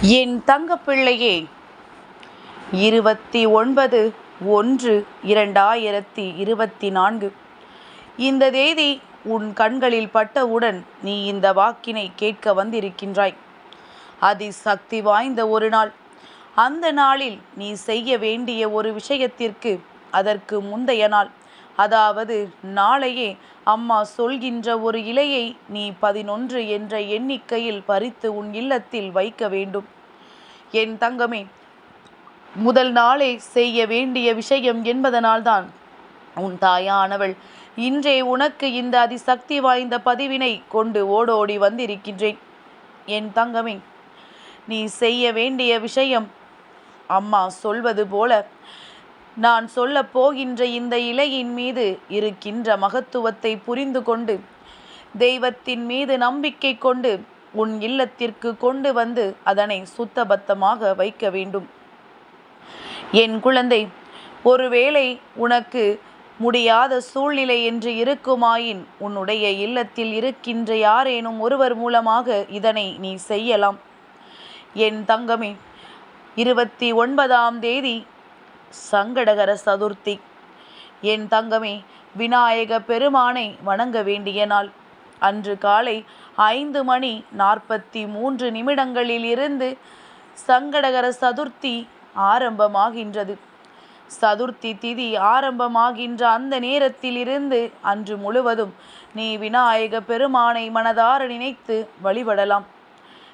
என் தங்கப்பிள்ளையே இருபத்தி ஒன்பது ஒன்று இரண்டாயிரத்தி இருபத்தி நான்கு இந்த தேதி உன் கண்களில் பட்டவுடன் நீ இந்த வாக்கினை கேட்க வந்திருக்கின்றாய். அதி சக்தி வாய்ந்த ஒரு நாள். அந்த நாளில் நீ செய்ய வேண்டிய ஒரு விஷயத்திற்கு அதற்கு முந்தைய நாள். அதாவது நாளையே அம்மா சொல்கின்ற ஒரு இலையை நீ பதினொன்று என்ற எண்ணிக்கையில் பறித்து உன் இல்லத்தில் வைக்க வேண்டும். என் தங்கமே முதல் நாளே செய்ய வேண்டிய விஷயம் என்பதனால்தான் உன் தாயானவள் இன்றே உனக்கு இந்த அதிசக்தி வாய்ந்த பதிவினை கொண்டு ஓடோடி வந்திருக்கின்றேன். என் தங்கமே நீ செய்ய வேண்டிய விஷயம் அம்மா சொல்வது போல நான் சொல்லப் போகின்ற இந்த இலையின் மீது இருக்கின்ற மகத்துவத்தை புரிந்து கொண்டு தெய்வத்தின் மீது நம்பிக்கை கொண்டு உன் இல்லத்திற்கு கொண்டு வந்து அதனை சுத்தபத்தமாக வைக்க வேண்டும். என் குழந்தை ஒருவேளை உனக்கு முடியாத சூழ்நிலை என்று இருக்குமாயின் உன்னுடைய இல்லத்தில் இருக்கின்ற யாரேனும் ஒருவர் மூலமாக இதனை நீ செய்யலாம். என் தங்கமே இருபத்தி ஒன்பதாம் தேதி சங்கடகர சதுர்த்தி. என் தங்கமே விநாயக பெருமானை வணங்க வேண்டிய நாள். அன்று காலை ஐந்து மணி நாற்பத்தி மூன்று நிமிடங்களில் இருந்து சங்கடகர சதுர்த்தி ஆரம்பமாகின்றது. சதுர்த்தி திதி ஆரம்பமாகின்ற அந்த நேரத்திலிருந்து அன்று முழுவதும் நீ விநாயக பெருமானை மனதார நினைத்து வழிபடலாம்.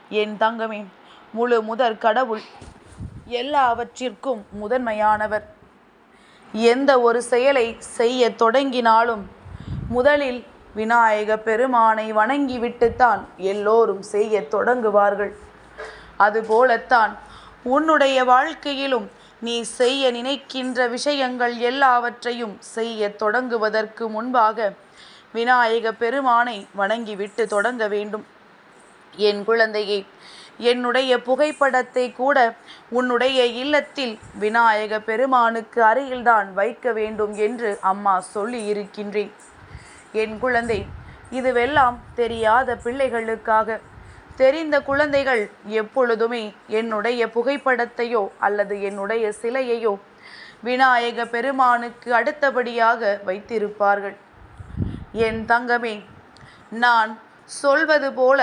என் தங்கமே முழு முதற் கடவுள் எல்லாவற்றிற்கும் முதன்மையானவர். எந்த ஒரு செயலை செய்ய தொடங்கினாலும் முதலில் விநாயக பெருமானை வணங்கிவிட்டுத்தான் எல்லோரும் செய்ய தொடங்குவார்கள். அதுபோலத்தான் உன்னுடைய வாழ்க்கையிலும் நீ செய்ய நினைக்கின்ற விஷயங்கள் எல்லாவற்றையும் செய்ய தொடங்குவதற்கு முன்பாக விநாயக பெருமானை வணங்கிவிட்டு தொடங்க வேண்டும். என் குழந்தையே என்னுடைய புகைப்படத்தை கூட உன்னுடைய இல்லத்தில் விநாயக பெருமானுக்கு அருகில்தான் வைக்க வேண்டும் என்று அம்மா சொல்லி இருக்கின்றேன் என் குழந்தை இதுவெல்லாம் தெரியாத பிள்ளைகளுக்காக தெரிந்த குழந்தைகள் எப்பொழுதுமே என்னுடைய புகைப்படத்தையோ அல்லது என்னுடைய சிலையையோ விநாயக பெருமானுக்கு அடுத்தபடியாக வைத்திருப்பார்கள். என் தங்கமே நான் சொல்வது போல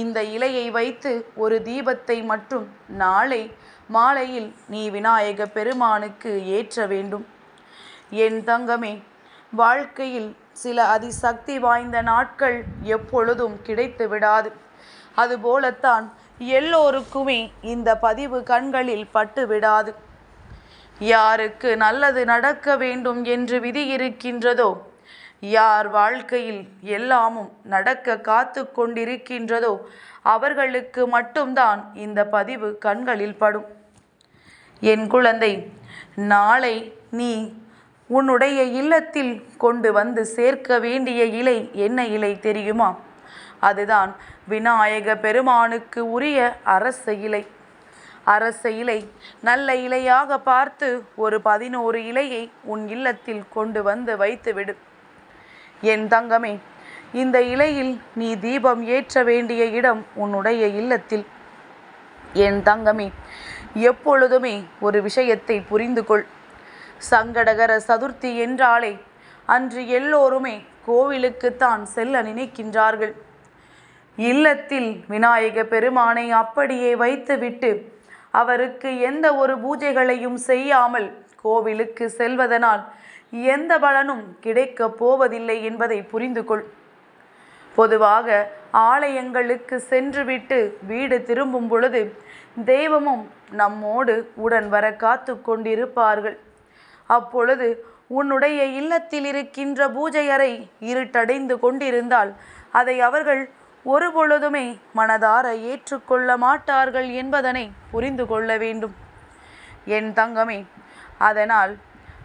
இந்த இலையை வைத்து ஒரு தீபத்தை மட்டும் நாளை மாலையில் நீ விநாயக பெருமானுக்கு ஏற்ற வேண்டும். என் தங்கமே வாழ்க்கையில் சில அதிசக்தி வாய்ந்த நாட்கள் எப்பொழுதும் கிடைத்து விடாது. அதுபோலத்தான் எல்லோருக்குமே இந்த பதிவு கண்களில் பட்டு விடாது. யாருக்கு நல்லது நடக்க வேண்டும் என்று விதி இருக்கின்றதோ யார் வாழ்க்கையில் எல்லாமும் நடக்க காத்து கொண்டிருக்கின்றதோ அவர்களுக்கு மட்டும்தான் இந்த பதிவு கண்களில் படும். என் குழந்தை நாளை நீ உன்னுடைய இல்லத்தில் கொண்டு வந்து சேர்க்க வேண்டிய இலை என்ன இலை தெரியுமா? அதுதான் விநாயக பெருமானுக்கு உரிய அரச இலை. அரச இலை நல்ல இலையாக பார்த்து ஒரு பதினோரு இலையை உன் இல்லத்தில் கொண்டு வந்து வைத்துவிடு. என் தங்கமே இந்த இலையில் நீ தீபம் ஏற்ற வேண்டிய இடம் உன்னுடைய இல்லத்தில். என் தங்கமே எப்பொழுதுமே ஒரு விஷயத்தை புரிந்து கொள் சங்கடகர சதுர்த்தி என்றாலே அன்று எல்லோருமே கோவிலுக்குத்தான் செல்ல நினைக்கின்றார்கள். இல்லத்தில் விநாயக பெருமானை அப்படியே வைத்துவிட்டு அவருக்கு எந்த ஒரு பூஜைகளையும் செய்யாமல் கோவிலுக்கு செல்வதனால் எந்த பலனும் கிடைக்கப் போவதில்லை என்பதை புரிந்து கொள் பொதுவாக ஆலயங்களுக்கு சென்றுவிட்டு வீடு திரும்பும் பொழுது தெய்வமும் நம்மோடு உடன் வர காத்து கொண்டிருப்பார்கள். அப்பொழுது உன்னுடைய இல்லத்தில் இருக்கின்ற பூஜை அறை இருட்டடைந்து கொண்டிருந்தால் அதை அவர்கள் ஒருபொழுதுமே மனதார ஏற்றுக்கொள்ள மாட்டார்கள் என்பதனை புரிந்து கொள்ள வேண்டும். என் தங்கமே அதனால்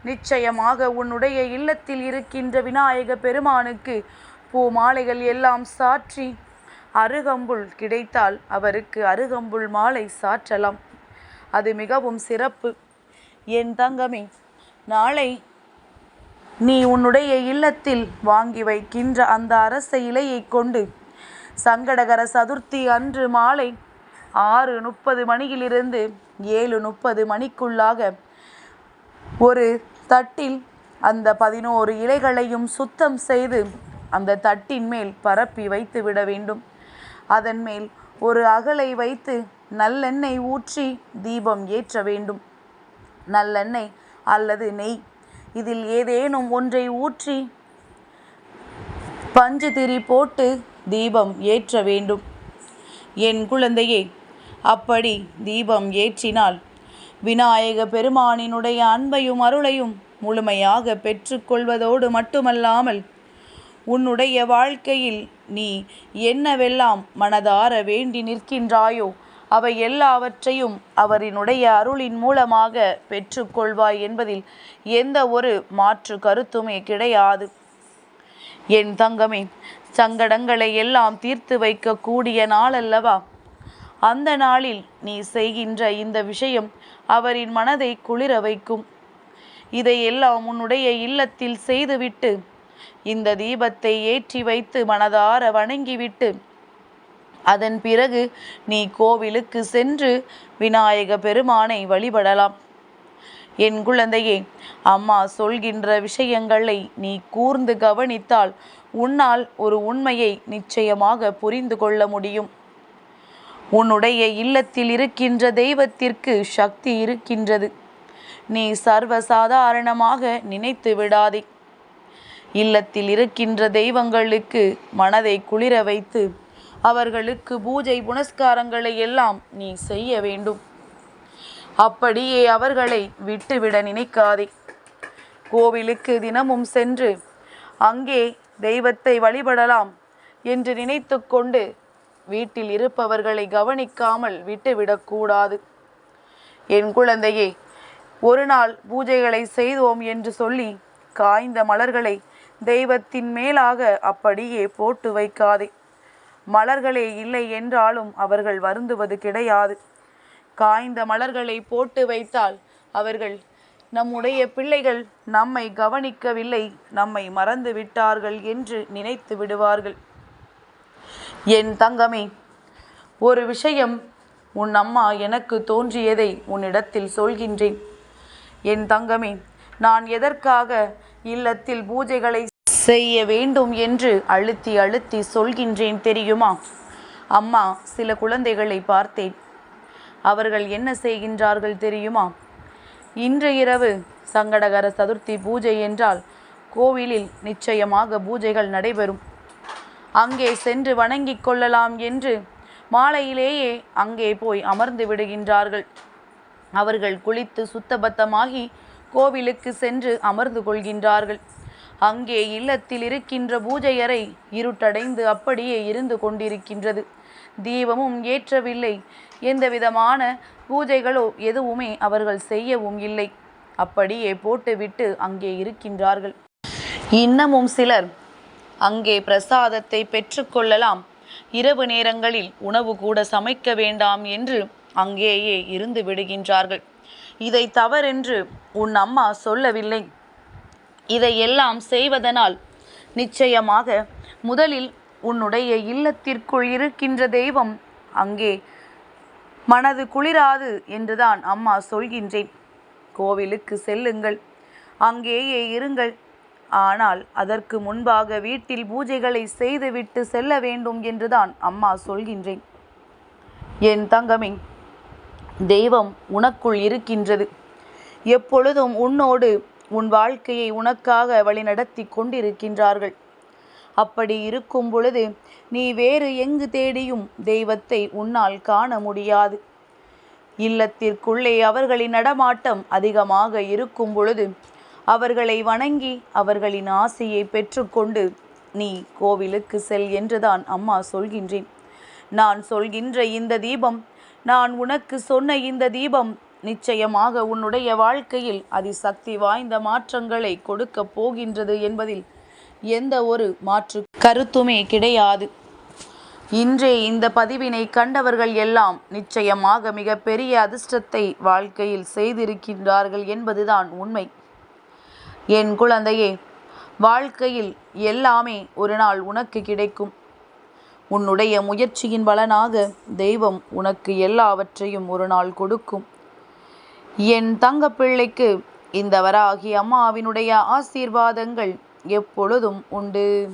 நிச்சயமாக உன்னுடைய இல்லத்தில் இருக்கின்ற விநாயக பெருமானுக்கு பூ மாலைகள் எல்லாம் சாற்றி அருகம்புல் கிடைத்தால் அவருக்கு அருகம்புல் மாலை சாற்றலாம். அது மிகவும் சிறப்பு. என் தங்கமே நாளை நீ உன்னுடைய இல்லத்தில் வாங்கி வைக்கின்ற அந்த அரச இலையை கொண்டு சங்கடகர சதுர்த்தி அன்று மாலை ஆறு முப்பது மணியிலிருந்து ஏழு முப்பது மணிக்குள்ளாக ஒரு தட்டில் அந்த பதினோரு இலைகளையும் சுத்தம் செய்து அந்த தட்டின் மேல் பரப்பி வைத்து விட வேண்டும். அதன் மேல் ஒரு அகலை வைத்து நல்லெண்ணெய் ஊற்றி தீபம் ஏற்ற வேண்டும். நல்லெண்ணெய் அல்லது நெய். இதில் ஏதேனும் ஒன்றை ஊற்றி பஞ்சு திரி போட்டு தீபம் ஏற்ற வேண்டும். என் குழந்தையே அப்படி தீபம் ஏற்றினால் விநாயக பெருமானினுடைய அன்பையும் அருளையும் முழுமையாக பெற்றுக்கொள்வதோடு மட்டுமல்லாமல் உன்னுடைய வாழ்க்கையில் நீ என்னவெல்லாம் மனதார வேண்டி நிற்கின்றாயோ அவை எல்லாவற்றையும் அவரினுடைய அருளின் மூலமாக பெற்றுக்கொள்வாய் என்பதில் எந்த ஒரு மாற்று கருத்துமே கிடையாது. என் தங்கமே சங்கடங்களை எல்லாம் தீர்த்து வைக்கக்கூடிய நாள் அல்லவா அந்த நாளில் நீ செய்கின்ற இந்த விஷயம் அவரின் மனதை குளிர வைக்கும். இதையெல்லாம் உன்னுடைய இல்லத்தில் செய்துவிட்டு இந்த தீபத்தை ஏற்றி வைத்து மனதார வணங்கிவிட்டு அதன் பிறகு நீ கோவிலுக்கு சென்று விநாயக பெருமானை வழிபடலாம். என் குழந்தையே அம்மா சொல்கின்ற விஷயங்களை நீ கூர்ந்து கவனித்தால் உன்னால் ஒரு உண்மையை நிச்சயமாக புரிந்து கொள்ள முடியும். உன்னுடைய இல்லத்தில் இருக்கின்ற தெய்வத்திற்கு சக்தி இருக்கின்றது. நீ சர்வசாதாரணமாக நினைத்து விடாதே. இல்லத்தில் இருக்கின்ற தெய்வங்களுக்கு மனதை குளிர வைத்து அவர்களுக்கு பூஜை புனஸ்காரங்களை எல்லாம் நீ செய்ய வேண்டும். அப்படியே அவர்களை விட்டுவிட நினைக்காதே. கோவிலுக்கு தினமும் சென்று அங்கே தெய்வத்தை வழிபடலாம் என்று நினைத்து கொண்டு வீட்டில் இருப்பவர்களை கவனிக்காமல் விட்டுவிடக்கூடாது என் குழந்தையே ஒரு நாள் பூஜைகளை செய்தோம் என்று சொல்லி காய்ந்த மலர்களை தெய்வத்தின் மேலாக அப்படியே போட்டு வைக்காதே. மலர்களே இல்லை என்றாலும் அவர்கள் வருந்துவது கிடையாது. காய்ந்த மலர்களை போட்டு வைத்தால் அவர்கள் நம்முடைய பிள்ளைகள் நம்மை கவனிக்கவில்லை நம்மை மறந்து விட்டார்கள் என்று நினைத்து விடுவார்கள். என் தங்கமே ஒரு விஷயம் உன் அம்மா எனக்கு தோன்றியதை உன்னிடத்தில் சொல்கின்றேன். என் தங்கமே நான் எதற்காக இல்லத்தில் பூஜைகளை செய்ய வேண்டும் என்று அழுத்தி அழுத்தி சொல்கின்றேன் தெரியுமா? அம்மா சில குழந்தைகளை பார்த்தேன். அவர்கள் என்ன செய்கின்றார்கள் தெரியுமா? இன்று இரவு சங்கடகர சதுர்த்தி பூஜை என்றால் கோவிலில் நிச்சயமாக பூஜைகள் நடைபெறும். அங்கே சென்று வணங்கிக் கொள்ளலாம் என்று மாலையிலேயே அங்கே போய் அமர்ந்து விடுகின்றார்கள். அவர்கள் குளித்து சுத்தபத்தமாகி கோவிலுக்கு சென்று அமர்ந்து கொள்கின்றார்கள். அங்கே இல்லத்தில் இருக்கின்ற பூஜையறை இருட்டடைந்து அப்படியே இருந்து கொண்டிருக்கின்றது. தீபமும் ஏற்றவில்லை. எந்தவிதமான பூஜைகளோ எதுவுமே அவர்கள் செய்யவும் இல்லை. அப்படியே போட்டுவிட்டு அங்கே இருக்கின்றார்கள். இன்னமும் சிலர் அங்கே பிரசாதத்தை பெற்றுக்கொள்ளலாம். இரவு நேரங்களில் உணவு கூட சமைக்க வேண்டாம் என்று அங்கேயே இருந்து விடுகின்றார்கள். இதை தவறென்று உன் அம்மா சொல்லவில்லை. இதையெல்லாம் செய்வதனால் நிச்சயமாக முதலில் உன்னுடைய இல்லத்திற்குள் இருக்கின்ற தெய்வம் அங்கே மனது குளிராது என்றுதான் அம்மா சொல்கின்றேன். கோவிலுக்கு செல்லுங்கள். அங்கேயே இருங்கள். ஆனால் அதற்கு முன்பாக வீட்டில் பூஜைகளை செய்துவிட்டு செல்ல வேண்டும் என்றுதான் அம்மா சொல்கின்றேன். என் தங்கமே தெய்வம் உனக்குள் இருக்கின்றது. எப்பொழுதும் உன்னோடு உன் வாழ்க்கையை உனக்காக வழிநடத்தி கொண்டிருக்கின்றார்கள். அப்படி இருக்கும் பொழுது நீ வேறு எங்கு தேடியும் தெய்வத்தை உன்னால் காண முடியாது. இல்லத்திற்குள்ளே அவர்களின் நடமாட்டம் அதிகமாக இருக்கும் பொழுது அவர்களை வணங்கி அவர்களின் ஆசையை பெற்றுக்கொண்டு நீ கோவிலுக்கு செல் என்றுதான் அம்மா சொல்கின்றேன். நான் சொல்கின்ற இந்த தீபம் நான் உனக்கு சொன்ன இந்த தீபம் நிச்சயமாக உன்னுடைய வாழ்க்கையில் அதிசக்தி வாய்ந்த மாற்றங்களை கொடுக்க போகின்றது என்பதில் எந்த ஒரு மாற்று கருத்துமே கிடையாது. இன்றே இந்த பதிவினை கண்டவர்கள் எல்லாம் நிச்சயமாக மிகப்பெரிய அதிர்ஷ்டத்தை வாழ்க்கையில் செய்திருக்கின்றார்கள் என்பதுதான் உண்மை. என் குழந்தையே வாழ்க்கையில் எல்லாமே ஒரு நாள் உனக்கு கிடைக்கும். உன்னுடைய முயற்சியின் பலனாக தெய்வம் உனக்கு எல்லாவற்றையும் ஒரு நாள் கொடுக்கும். என் தங்கப்பிள்ளைக்கு இந்த வராகி அம்மாவினுடைய ஆசீர்வாதங்கள் எப்பொழுதும் உண்டு.